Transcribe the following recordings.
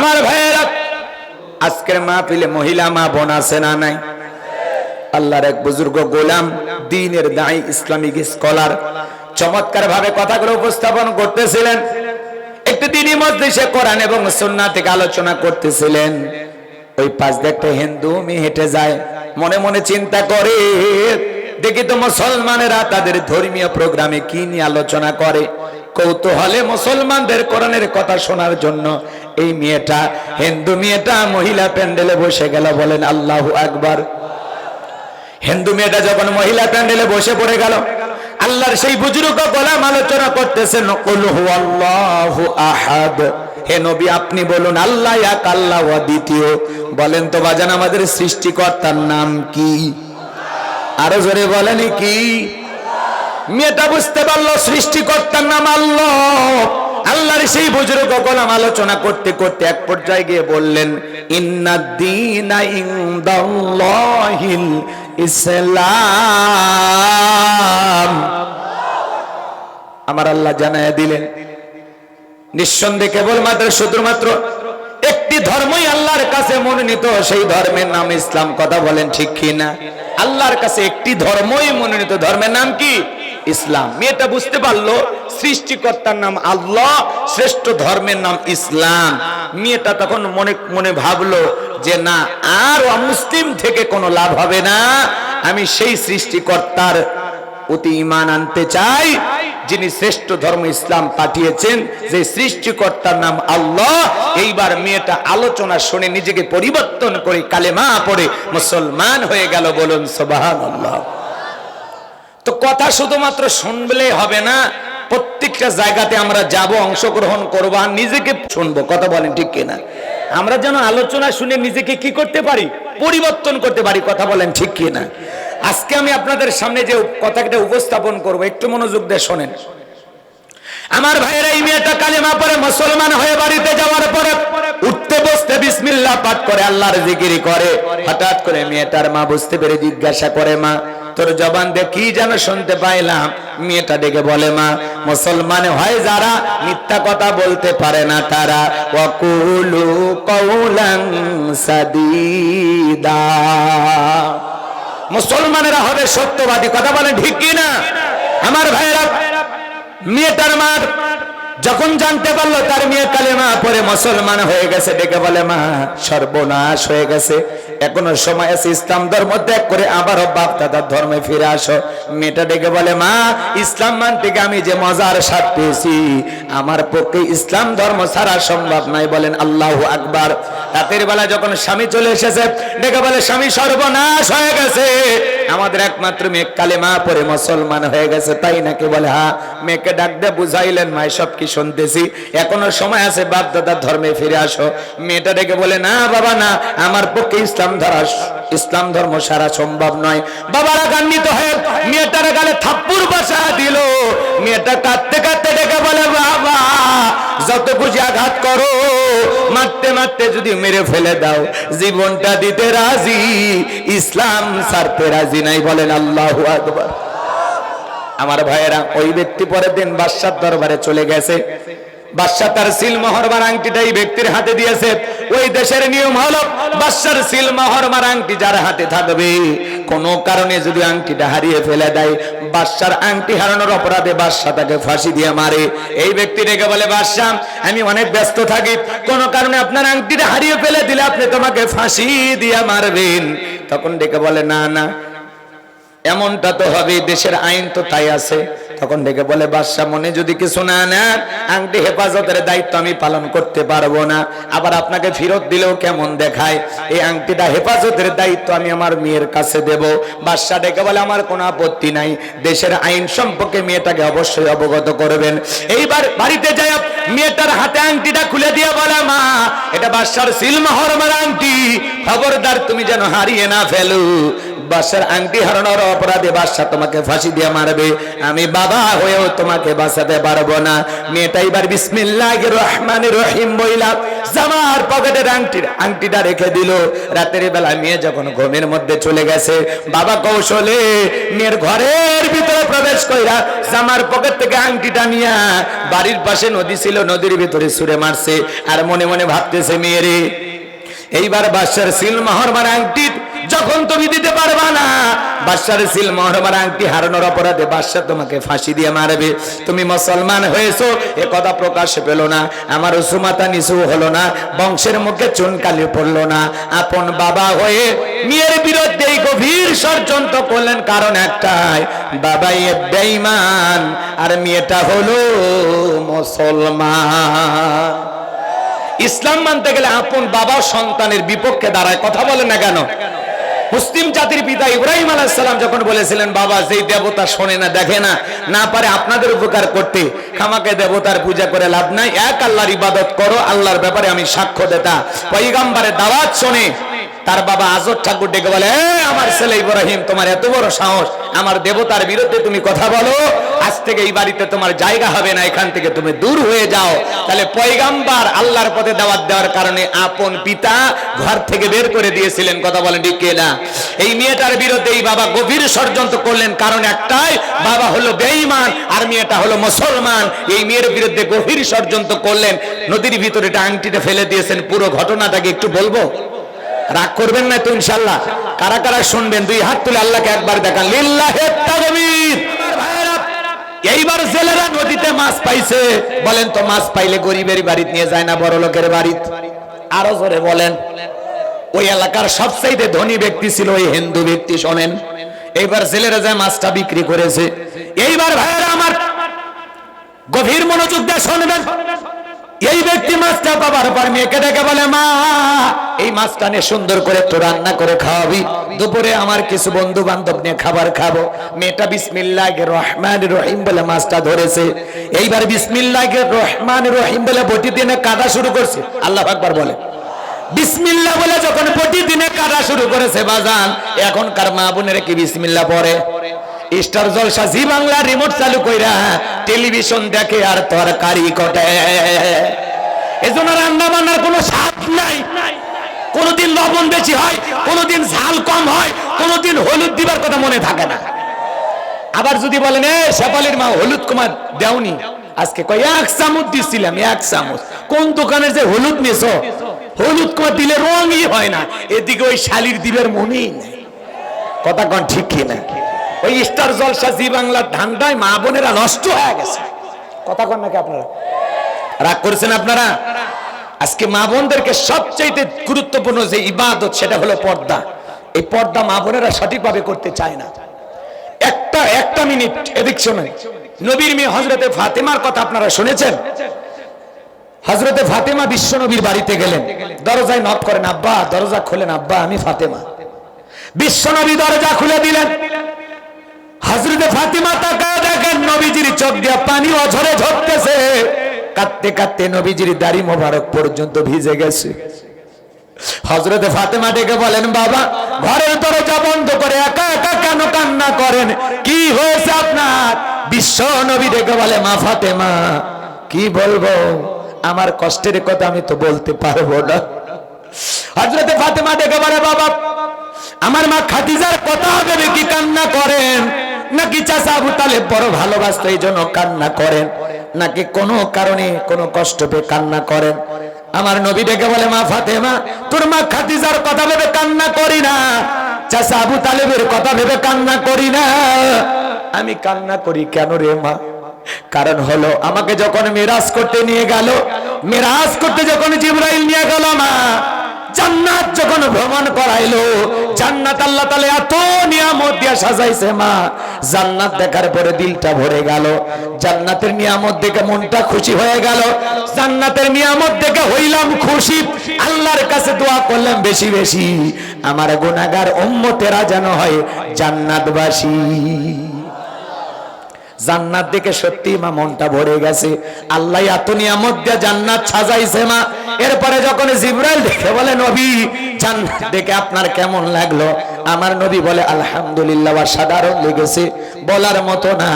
আমার ভাইয়েরা, আজকের মাহফিলে মহিলা মা বোন আছে না নাই? আল্লাহর এক বুজুর্গ গোলাম, দিনের দায়ী ইসলামিক স্কলার চমৎকার ভাবে কথাগুলো উপস্থাপন করতেছিলেন। দিনই মজলিসে কোরআন এবং সুন্নাহ থেকে আলোচনা করতেছিলেন। ওই পাশ দিয়ে হিন্দু মেয়ে হেঁটে যায়, মনে মনে চিন্তা করে, দেখি তো মুসলমানেরা তাদের ধর্মীয় প্রোগ্রামে কি নিয়ে আলোচনা করে। কৌতূহলে মুসলমানদের কোরআনের কথা শোনার জন্য এই মেয়েটা, হিন্দু মেয়েটা মহিলা প্যান্ডেলে বসে গেল বলেন আল্লাহু আকবার। হিন্দু মেয়েটা যখন মহিলা প্যান্ডেলে বসে পড়ে গেল, আল্লাহর সেই বুজুর্গ গোলাম আলোচনা করতেছেন আহাদ। হে নবী, আপনি বলুন, আল্লাহ এক, আল্লাহ দ্বিতীয় বলেন তো, বাজান, আমাদের সৃষ্টিকর্তার নাম কি? আরও জোরে বলেন, কি? মেয়েটা বুঝতে পারল, সৃষ্টিকর্তার নাম আল্লাহ। আল্লাহর সেই বুজুর্গ গোলাম আলোচনা করতে করতে এক পর্যায়ে গিয়ে বললেন ইন্নাদ্দিনা ইসলাম। আমার আল্লাহ জানায় দিলেন, নিঃসন্দেহে কেবলমাত্র শুধুমাত্র একটি ধর্মই আল্লাহর কাছে মনোনীত, সেই ধর্মের নাম ইসলাম। কথা বলেন ঠিক কি না আল্লাহর কাছে একটি ধর্মই মনোনীত। ধর্মের নাম কি? ইসলাম। মেয়েটা বুঝতে পারল, সৃষ্টিকর্তার নাম আল্লাহ, শ্রেষ্ঠ ধর্মের নাম ইসলাম। মেয়েটা তখন মনে মনে ভাবলো যে না, আর মুসলিম থেকে কোনো লাভ হবে না। আমি সেই সৃষ্টিকর্তার অতি ইমান আনতে চাই, যিনি শ্রেষ্ঠ ধর্ম ইসলাম পাঠিয়েছেন, যে সৃষ্টিকর্তার নাম আল্লাহ। এইবার মেয়েটা আলোচনা শুনে নিজেকে পরিবর্তন করে কালেমা পড়ে মুসলমান হয়ে গেল বলুন সোবাহান আল্লাহ তো কথা শুধুমাত্র শুনলে হবে না, প্রত্যেকটা জায়গাতে আমরা যাব, অংশগ্রহণ করব আর নিজেকে শুনব। কথা বলেন ঠিক কিনা? আমরা যেন আলোচনা শুনে নিজেকে কি করতে পারি? পরিবর্তন করতে পারি, কথা বলেন ঠিক কিনা? আজকে আমি আপনাদের সামনে যে কথাটা উপস্থাপন করব, একটু মনোযোগ দিয়ে শোনেন। আমার ভাইয়েরা, এই মেয়েটা কালিমা পরে মুসলমান হয়ে বাড়িতে যাওয়ার পরে উঠতে বসতে বিসমিল্লাহ পাঠ করে, আল্লাহর জিকিরি করে। হঠাৎ করে মেয়েটার মা বুঝতে পেরে জিজ্ঞাসা করে, মা তোর জবান দিয়ে কি যেন শুনতে পাইলাম? মেয়েটা ডেকে বলে, মা, মুসলমান হয় যারা মিথ্যা কথা বলতে পারে না তারা। ওয়াকুলু কৌলাং সাদিদা। মুসলমানেরা হবে সত্যবাদী। কথা বলে ঠিক কি না আমার ভাইয়েরা, মেয়েটার মার যখন জানতে পারল তার মেয়ে কালেমা পরে মুসলমান হয়ে গেছে, ডেকে বলে, মা, সর্বনাশ হয়ে গেছে। এখনও সময় আছে, ইসলাম ধর্ম ত্যাগ করে আবারও বাপ দাদার ধর্মে ফিরে আসো। মেয়েটা ডেকে বলে, মা, ইসলাম মান থেকে আমি যে মজার স্বাদ পেয়েছি, আমার পক্ষে ইসলাম ধর্ম ছাড়া সম্ভব নয়। বলেন, আল্লাহ আকবার। রাতের বেলা যখন স্বামী চলে এসেছে, ডেকে বলে, স্বামী, সর্বনাশ হয়ে গেছে। আমাদের একমাত্র মেয়ে কালেমা পরে মুসলমান হয়ে গেছে। তাই নাকি বলে হা মেয়েকে ডাক দিয়ে বুঝাইলেন মাই সব কি শুনতেছি। এখনও সময় আছে বাপ দাদার ধর্মে ফিরে আসো। মেয়েটা ডেকে বলে, না বাবা, না, আমার পক্ষে ইসলাম ধরা, ইসলাম ধর্ম সারা সম্ভব নয়। বাবারা গান্বিত হয়ে মেয়েটার গালে থাপ্পুর বাসা দিল। মেয়েটা কাঁদতে কাঁদতে ডেকে বলে, বাবা, যত খুশি আঘাত করো, মারতে মারতে যদি মেরে ফেলে দাও, জীবনটা দিতে রাজি, ইসলাম ছাড়তে রাজি নাই। বলেন আল্লাহ আকবার। আমার ভাইয়েরা, ওই ব্যক্তি পরের দিন বাদশার দরবারে চলে গেছে। বাদশাহ তার সিল মহরমার আংটিটা এই ব্যক্তির হাতে দিয়েছে। ওই দেশের নিয়ম হলো, বাদশার সিল মহরমার আংটি যার হাতে থাকবে, কোন কারণে যদি আংটিটা হারিয়ে ফেলে দেয়, বাদশার আংটি হারানোর অপরাধে বাদশাহ তাকে ফাঁসি দিয়ে মারে। এই ব্যক্তি রেখে বলে, বাদশাহ, আমি অনেক ব্যস্ত থাকি, কোন কারণে আপনার আংটিটা হারিয়ে ফেলে দিলে আপনি তোমাকে ফাঁসি দিয়ে মারবেন। তখন ডেকে বলে, না না এমনটা তো হবে দেশের আইন তো তাই আছে। তখন ডেকে বলে, বাদশাহ, মনে যদি কিছু না নেন আংটি হেফাজতের দায়িত্ব আমি পালন করতে পারব না। আবার আপনাকে ফেরত দিলেও কেমন দেখায়? এই আংটিটা হেফাজতের দায়িত্ব আমি আমার মেয়ের কাছে দেব। বাদশাহ ডেকে বলে, আমার কোনো আপত্তি নাই। দেশের আইন সম্পর্কে মেয়েটাকে অবশ্যই অবগত করবেন। এইবার বাড়িতে যায় মেয়েটার হাতে আংটিটা খুলে দিয়ে বলে, মা, এটা বাদশার সিলমহরমার আংটি। খবরদার, তুমি যেন হারিয়ে না ফেলু। বাদশার আংটি হারানোর অপরাধে বাদশা তোমাকে ফাঁসি দিয়ে মারবে। আমি বাবা হয়েও তোমাকে বাঁচাতে পারব না। মেয়েটা এবার বিসমিল্লাহ রহমান রহিম বইলা জামার পকেটের আংটির, আংটিটা রেখে দিল। রাতের বেলা মেয়ে যখন ঘুমের মধ্যে চলে গেছে, বাবা কৌশলে মেয়ের ঘরের ভিতরে প্রবেশ কইরা জামার পকেট থেকে আংটিটা নিয়া বাড়ির পাশে নদী ছিল, নদীর ভিতরে সুরে মারছে। আর মনে মনে ভাবতেছে, মেয়েরে, এইবার বাদশার সিল মহরমার আংটি যখন তুমি দিতে পারবা না, বাদশার সিল মহরমার আংটি হারানোর অপরাধে বাদশা তোমাকে ফাঁসি দিয়ে মারবে। তুমি মুসলমান হয়েছো, এ কথা প্রকাশ পেল না। আমার উসুমাতা নিচু হলো না, বংশের মুখে চুনকালি পড়ল না। আপন বাবা হয়ে মেয়ের বিরুদ্ধে গভীর ষড়যন্ত্র করলেন, কারণ একটাই বাবা এ বেঈমান, আর মেয়েটা হলো মুসলমান। ইসলাম মানতে গেলে আপন বাবা সন্তানের বিপক্ষে দাঁড়ায়, কথা বলে না কেন? মুসলিম জাতির পিতা ইব্রাহিম আলাইসাল্লাম যখন বলেছিলেন, বাবা, যেই দেবতা শোনে না, দেখে না না পারে আপনাদের উপকার করতে আমাকে দেবতার পূজা করে লাভ নাই। এক আল্লাহর ইবাদত করো, আল্লাহর ব্যাপারে আমি সাক্ষ্য দেতা। পৈগাম্বারে দাওয়াত শোনে, তার বাবা আজর ঠাকুর ডেকে বলে আমার ছেলে ইব্রাহিম, তোমার এত বড় সাহস আমার দেবতার বিরুদ্ধে তুমি কথা বলো। আজ থেকে এই বাড়িতে তোমার জায়গা হবে না, এখান থেকে তুমি দূর হয়ে যাও। তাহলে পয়গাম্বার আল্লাহর পথে দাওয়াত দেওয়ার কারণে আপন পিতা ঘর থেকে বের করে দিয়েছিলেন। কথা বলেন ঠিক না এই মেয়েটার বিরুদ্ধে এই বাবা গভীর ষড়যন্ত্র করলেন। কারণ একটাই, বাবা হলো বেঈমান আর মেয়েটা হলো মুসলমান। এই মেয়ের বিরুদ্ধে গভীর ষড়যন্ত্র করলেন। নদীর ভিতরে এটা আংটিটা ফেলে দিয়েছেন। পুরো ঘটনাটাকে একটু বলব? রাগ করবেন না তো ইনশাল্লাহ কারা কারা শুনবেন? দুই হাত তুলে আল্লাহকে একবার দেখান। এইবার জেলেরা নদীতে মাছ পাইছে। বলেন তো, মাছ পাইলে গরিবের বাড়িতে নিয়ে যায় না বড় লোকের বাড়িতে? আরও জোরে বলেন। ওই এলাকার সবচাইতে ধনী ব্যক্তি ছিল ওই হিন্দু ব্যক্তি, শোনেন। এইবার জেলেরা যায় মাছটা বিক্রি করেছে। এইবার ভাইয়েরা আমার গভীর মনোযোগ দিয়ে শুনবেন। এই ব্যক্তি মাছটা পাবার পর মেয়েকে ডেকে বলে, মা, এই মাছটা নিয়ে সুন্দর করে একটু রান্না করে খাওয়াবি। দুপুরে আমার কিছু বন্ধু বান্ধব নিয়ে খাবার খাব। মেয়েটা বিসমিল্লাহ রহমান রহিম বলে মাছটা ধরেছে। এইবার বিসমিল্লাহ রহমান রহিম বলে বটি দিনে কাটা শুরু করছে। আল্লাহ একবার বলে। বিসমিল্লাহ বলে যখন প্রতিদিনে কাটা শুরু করেছে, বাজান, এখনকার মা বোনের কি বিসমিল্লাহ পড়ে? স্টার জলসা জি বাংলা রিমোট চালু কইরা টেলিভিশন দেখে আর তরকারি কটে এজন্য রান্না বান্নার কোনো স্বাদ নাই। কোনোদিন লবণ বেশি হয়, কোনোদিন ঝাল কম হয়, কোনোদিন হলুদ দিবার কথা মনে থাকে না। আবার যদি বলেন, এ, শেফালির মা হলুদ কুমার দেওনি। আজকে কয়, এক চামচ দিছিলাম, এক চামচ। কোন দোকানের যে হলুদ নিয়েছো হলুদ কুমার দিলে রঙই হয় না। এদিকে ওই শালির দিবের মনেই নেই। কথা কন ঠিক কি না ওই স্টার জলসা জি বাংলার ধান্দায় মা বোনেরা নষ্ট হয়ে গেছে। কথা কন নাকি আপনারা? রাগ করছেন আপনারা? আজকে মা বোনদেরকে সবচাইতে গুরুত্বপূর্ণ যে ইবাদত, সেটা হলো পর্দা। এই পর্দা মা বোনেরা সঠিকভাবে করতে চায় না। একটা একটা মিনিট, এদিক শোনেন। নবীর মেয়ে হজরতে ফাতেমার কথা আপনারা শুনেছেন? হজরতে ফাতেমা বিশ্ব নবীর বাড়িতে গেলেন। দরজায় নক করেন, আব্বা, দরজা খোলেন, আব্বা, আমি ফাতেমা। বিশ্ব নবী দরজা খুলে দিলেন। হজরতে ফাতিমা তাকা দেখেন নবীজির চোখ দিয়া পানি অঝরে ঝরতেছে। কাঁদতে কাঁদতে নবীজির দাড়ি মোবারক পর্যন্ত ভিজে গেছে। হজরতে ফাতেমা ডেকে বলেন, বাবা, ঘরের দরজা বন্ধ করে একা একা কেন কান্না করেন? কি হয়েছে আপনার? বিশ্ব নবী ডেকে বলে, মা ফাতেমা, কি বলব? আমার কষ্টের কথা আমি তো বলতে পারব না। হজরতে ফাতেমা ডেকে বলে, বাবা, আমার মা খাদিজার কথা ভেবে কি কান্না করেন? নাকি চাচা আবু তালেব বড় ভালোবাসতো, এই জন্য কান্না করেন। নাকি কোনো কারণে কোনো কষ্ট পেয়ে কান্না করেন? আমার নবী ডেকে বলে, মা ফাতেমা, তোর মা খাদিজার কথা ভেবে কান্না করি না। চাচা আবু তালেবের কথা ভেবে কান্না করি না। আমি কান্না করি কেন রে মা? কারণ হলো, আমাকে যখন মেরাজ করতে নিয়ে গেল, মেরাজ করতে যখন জিব্রাইল নিয়ে গেল মা জান্নাত যখন ভ্রমণ করাইলো, জান্নাত আল্লাহ তাআলা এত নিয়ামত দিয়ে সাজাইছে মা। জান্নাত দেখার পরে দিলটা ভরে গেল। জান্নাতের নিয়ামত দেখে মনটা খুশি হয়ে গেল। জান্নাতের নিয়ামত দেখে হইলাম খুশি। আল্লাহর কাছে দোয়া করলাম বেশি বেশি। আমার গুনাহগার উম্মতেরা যেন হয় জান্নাতবাসী। জান্নাত দেখে সত্যি মা মনটা ভরে গেছে। আল্লাহ এত নিয়ামত দিয়ে জান্নাত সাজাইছে মা। এরপরে যখন জিব্রাইল দেখে বলে, নবী, জান্নাত দেখে আপনার কেমন লাগল? আমার নবী বলে, আলহামদুলিল্লাহ সাধারণ লেগেছে। বলার মতো না।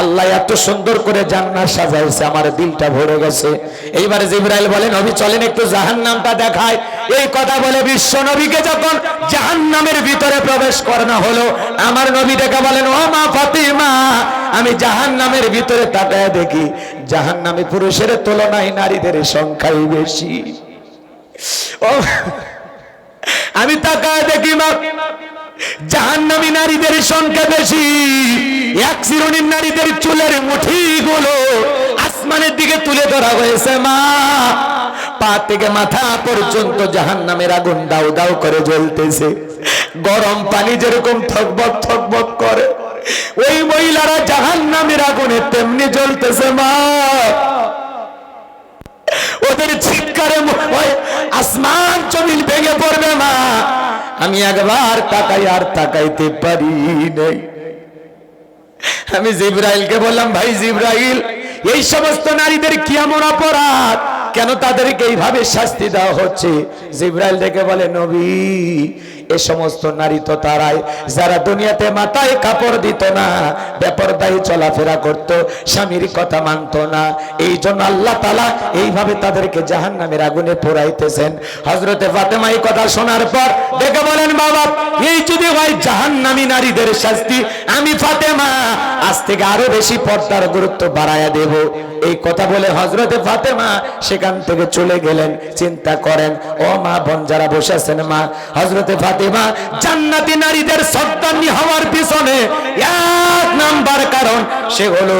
আল্লাহ এত সুন্দর করে জান্নাত সাজাইছে, আমার দিলটা ভরে গেছে। এইবারে জিব্রাইল বলে, নবী, চলেন একটু জাহান্নামটা দেখায় এই কথা বলে বিশ্ব নবীকে যখন জাহান্নামের ভিতরে প্রবেশ করানো হলো, আমার নবী ডেকে বলেন, ও মা ফাতিমা, আমি জাহান্নামের ভিতরে তাকায় দেখি, জাহান্নামে পুরুষের তুলনায় নারীদের সংখ্যাই বেশি। ও, আমি তাকায় দেখি মা জাহান্নামী নারীদের সংখ্যা বেশি। এক নারীদের চুলের আসমানের দিকে তুলে ধরা হয়েছে, মা। পা থেকে মাথা পর্যন্ত জাহান্নামের আগুন দাউ দাউ করে জ্বলতেছে। গরম পানি যেরকম থকবক থকবক করে, ওই মহিলারা জাহান্নামের আগুনে তেমনি জ্বলতেছে, মা। ওদের চিৎকারে আসমান জমিন ভেঙে পড়বে, মা। আমি একবার তাকাই আর তাকাইতে পারি নাই। আমি জিব্রাইলকে বললাম, ভাই জিব্রাইল, এই সমস্ত নারীদের কি এমন অপরাধ? কেন তাদেরকে এইভাবে শাস্তি দেওয়া হচ্ছে? জিব্রাইল দেখে বলে, নবী এ সমস্ত নারী তো তারাই। যারা দুনিয়াতে মাথায় কাপড় দিত না, বেপরদায়ী চলাফেরা করত, স্বামীর কথা মানতো না। এই জন্য আল্লাহ তালা এইভাবে তাদেরকে জাহান নামের আগুনে পোড়াইতেছেন। হজরতে ফাতেমা এই কথা শোনার পর ডেকে বলেন, বাবা, এই যদি হয় জাহান নামী নারীদের শাস্তি, আমি ফাতেমা, আজ থেকে আরও বেশি পর্দার গুরুত্ব বাড়ায়া দেব। এই কথা বলে হজরতে ফাতেমা সেখান থেকে চলে গেলেন। চিন্তা করেন, ও মা বোন যারা বসে আছেন মা হজরতে ফাতেমা জান্নাতি নারীদের সর্দান্নি হওয়ার পিছনে এক নাম্বার কারণ, সে হলো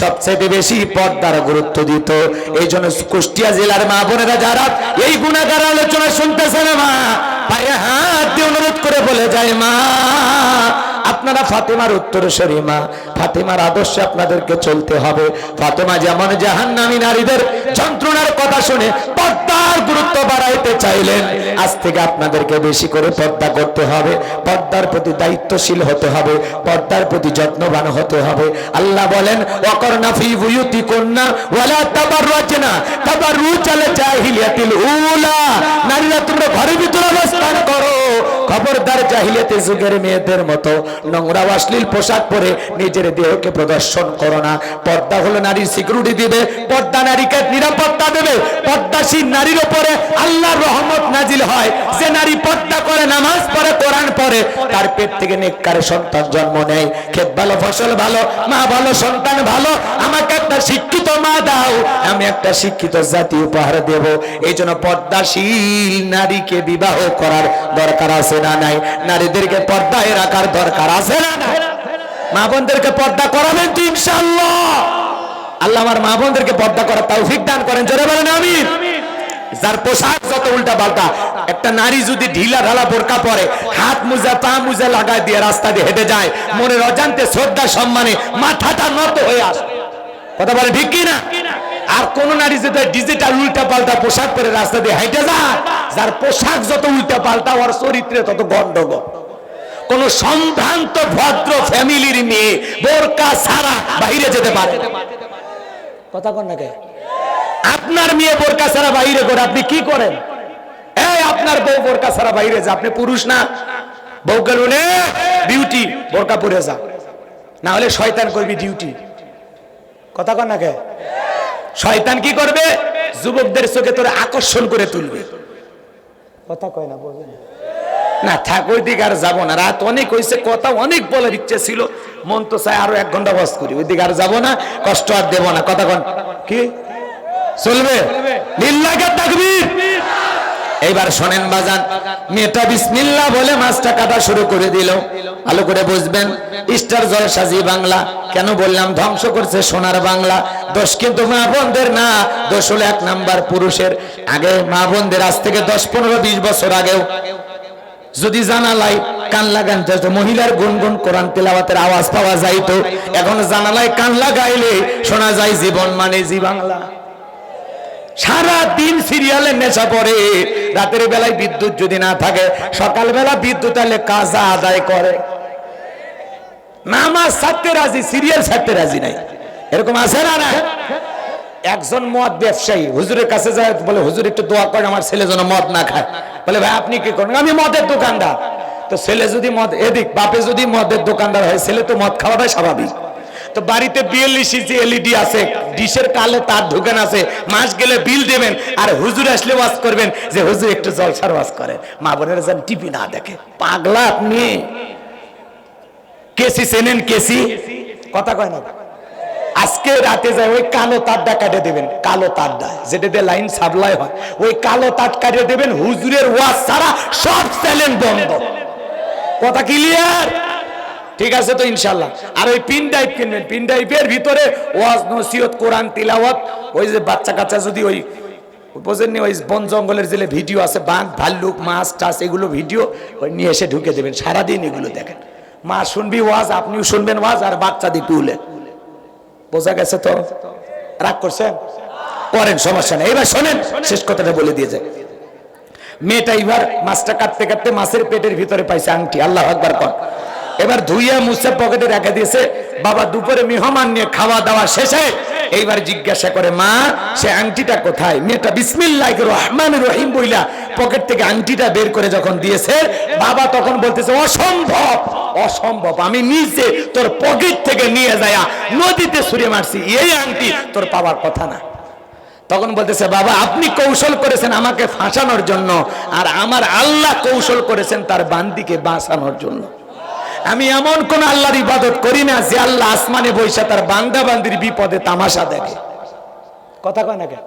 সবচেয়ে বেশি পর্দার গুরুত্ব দিত। এই জন্য কুষ্টিয়া জেলার মা বোনেরা যারা এই গুণাগার আলোচনা শুনতেছে না মা পায়ে হাত দিয়ে অনুরোধ করে বলে যায়, মা আপনারা ফাতেমার উত্তরসরী মা। ফাতেমার আদর্শে আপনাদেরকে চলতে হবে। ফাতেমা যেমন জাহান্নামী নারীদের যন্ত্রণার কথা শুনে পর্দার গুরুত্ব বাড়াইতে চাইলেন, আজ থেকে আপনাদেরকে বেশি করে পর্দা করতে হবে। পর্দার প্রতি দায়িত্বশীল হতে হবে, পর্দার প্রতি যত্নবান হতে হবে। আল্লাহ বলেন অকর্ণা বুয়ুতি কন্যা নারীরা তোমরা ঘরের ভিতরে অবস্থান করো। খবরদার জাহিলিয়াতে যুগের মেয়েদের মতো নোংরা অশ্লীল পোশাক পরে নিজের দেহকে প্রদর্শন করো না। পর্দা হলো নারীর সিকিউরিটি দিবে, পর্দা নারীকে নিরাপত্তা দেবে। পর্দাশীল নারীর উপরে আল্লাহর রহমত নাজিল হয়। যে নারী পর্দা করে, নামাজ পড়ে, কোরআন পড়ে, তার পেট থেকে নেককারে সন্তান জন্ম নেয়। ক্ষেত ভালো, ফসল ভালো, মা ভালো, সন্তান ভালো, আমাকে একটা শিক্ষিত মা দাও, আমি একটা শিক্ষিত জাতি উপহার দেব। এই জন্য পর্দাশীল নারীকে বিবাহ করার দরকার আছে না নাই। নারীদেরকে পর্দায় রাখার দরকার আছে না নাই? মা বোনদেরকে পর্দা করাবেন তো ইনশাআল্লাহ। আল্লাহ আমার মা বোনদেরকে পর্দা করার তৌফিক দান করেন। জোরে বলেন আমিন। যার পোশাক যত উল্টা পাল্টা, একটা নারী যদি ঢিলা ঢালা বোরকা পরে, হাত মুজা, পা মুজা লাগায় দিয়ে রাস্তা দিয়ে হেঁটে যায়, মনের অজান্তে শ্রদ্ধা, সম্মানে মাথাটা নত হয়ে আসে। কথা বলে ঠিক কি না আর কোন নারী যদি ডিজিটাল উল্টা পাল্টা পোশাক পরে রাস্তা দিয়ে হেঁটে যায়, যার পোশাক যত উল্টা পাল্টা ওর চরিত্রে তত গন্ডগোল। কোন সম্ভ্রান্ত, ভদ্র ফ্যামিলির মেয়ে বোরকা ছাড়া বাইরে যেতে পারে। কথা কন না কে? আপনার মেয়ে বোরকা ছাড়া বাইরে করে আপনি কি করেন? এই আপনার বউ বোরকা ছাড়া বাইরে যা, আপনি পুরুষ না? বউ গেল বিউটি বোরকা পরে যা। না হলে শয়তান করবি ডিউটি কথা কন না কে? শয়তান কি করবে? যুবকদের চোখে তোরা আকর্ষণ করে তুলবে। কথা কয় না বলেন না। ঠাকুর ওই দিকে আর যাব না। রাত অনেক হয়েছে কথা অনেক বলার ইচ্ছে ছিল। মন তো চাই আরও এক ঘণ্টা বস করি। ওই দিকে আর যাব না কষ্ট আর দেবো না। কথা কন। কি? চলবে? লিল্লাকে তাকবীর। এইবার শোনেন বাজান, মেয়েটা বিসমিল্লা বলে মাছটা কাটা শুরু করে দিল। ভালো করে বুঝবেন স্টার জলসা জি বাংলা, কেন বললাম ধ্বংস করছে সোনার বাংলা? দোষ কিন্তু মা বোনদের না, দোষ হলো এক নাম্বার পুরুষের। আগে মা বোনদের, আজ থেকে দশ, পনেরো, বিশ বছর আগেও। যদি জানালাই কান লাগান মহিলার গুনগুন কোরআন তেলাওয়াতের আওয়াজ পাওয়া যাইতো, এখন জানালায় কান লাগাইলে শোনা যায় জীবন মানে জি বাংলা। সারা দিন সিরিয়ালে নেশা পড়ে রাতের বেলায় বিদ্যুৎ যদি না থাকে, সকালবেলা বিদ্যুৎ আলে কাজা আদায় করে। নামাজ ছাড়তে রাজি, সিরিয়াল ছাড়তে রাজি নাই। এরকম আছে না না একজন মদ ব্যবসায়ী, হুজুরের কাছে যায়, বলে, হুজুর, একটু দোয়া করেন, আমার ছেলে যেন মদ না খায়। বলে, ভাই, আপনি কি করেন? আমি মদের দোকানদার। তো ছেলে যদি মদ, এদিক, বাপে যদি মদের দোকানদার হয়, ছেলে তো মদ খাওয়াটাই স্বাভাবিক। তো বাড়িতে বিয়াল্লিশ ইঞ্চি এলইডি আছে, ডিশের কালে তার ঢুকেন আছে, মাস গেলে বিল দেবেন, আর হুজুর আসলে ওয়াজ করবেন যে হুজুর একটু জলসার ওয়াজ করে। মা বোনের যেন টিভি না দেখে। পাগলা আপনি। কেসি চেনেন কেসি? কথা কয় না। আজকে রাতে যায়, ওই কালো তারটা কাটে দেবেন, কালো তারটা। যেটা দিয়ে লাইন সাপ্লাই হয়, ওই কালো তার কাটে দেবেন, হুজুরের ওয়াজ ছাড়া সব চ্যানেল বন্ধ। কথা ক্লিয়ার ঠিক আছে তো ইনশাল্লাহ আর ওই পিন টাইপ কিনবেন। পিন টাইপের ভিতরে ওয়াজ, নসিহত, কোরআন, তিলাওয়াত, ওই যে বাচ্চা কাচ্চা যদি ওই বোঝেননি, ওই বন জঙ্গলের যে ভিডিও আছে, বাঘ, ভাল্লুক, মাছ টাছ এগুলো ভিডিও, ওই নিয়ে এসে ঢুকে দেবেন। সারাদিন এগুলো দেখেন। মা, শুনবি ওয়াজ, আপনিও শুনবেন ওয়াজ, আর বাচ্চা দিয়ে তুলে। বোঝা গেছে তো? রাগ করছেন? করেন, সমস্যা নেই। এবার শোনেন, শেষ কথাটা বলে দিয়ে যায় মেয়েটা এবার মাছটা কাটতে কাটতে মাছের পেটের ভিতরে পাইছে আংটি। আল্লাহ আকবার কর। এবার ধুইয়া মুছে পকেটে রেখে দিয়েছে, বাবা দুপুরে মেহমান নিয়ে খাওয়া দাওয়া শেষে এইবার জিজ্ঞাসা করে, মা, সে আংটিটা কোথায়? মেয়েটা বিসমিল্লাহ রহমান রহিম বইলা পকেট থেকে আংটিটা বের করে যখন দিয়েছে, বাবা তখন বলতেছে, অসম্ভব অসম্ভব, আমি নিজে তোর পকেট থেকে নিয়ে যায়া নদীতে ছুঁড়ে মারছি, এই আংটি তোর পাওয়ার কথা না। তখন বলতেছে, বাবা, আপনি কৌশল করেছেন আমাকে ফাঁসানোর জন্য, আর আমার আল্লাহ কৌশল করেছেন তার বান্দিকে বাঁচানোর জন্য। আমি এমন কোন আল্লাহর ইবাদত করি না যে আল্লাহ আসমানে বৈশা তার বান্দা বান্দির বিপদে তামাশা দেখে। কথা কয় না কেন?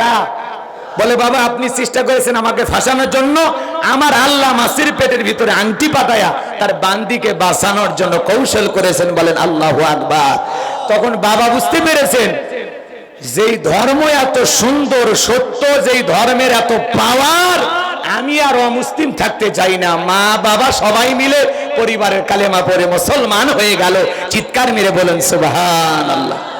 কা বলে, বাবা, আপনি চেষ্টা করেছেন আমাকে ফাঁসানোর জন্য। আমার আল্লাহ মাসির পেটের ভিতরে আংটি পাতায়া তার বান্দিকে বাঁচানোর জন্য কৌশল করেছেন বলেন আল্লাহু আকবার। তখন বাবা বুঝতে পেরেছেন যেই ধর্ম এত সুন্দর, সত্য, যেই ধর্মের এত পাওয়ার আমি আর অমুসলিম থাকতে চাই না। মা, বাবা সবাই মিলে পরিবারের কালেমা পরে মুসলমান হয়ে গেল। চিৎকার মেরে বলেন সুবাহ আল্লাহ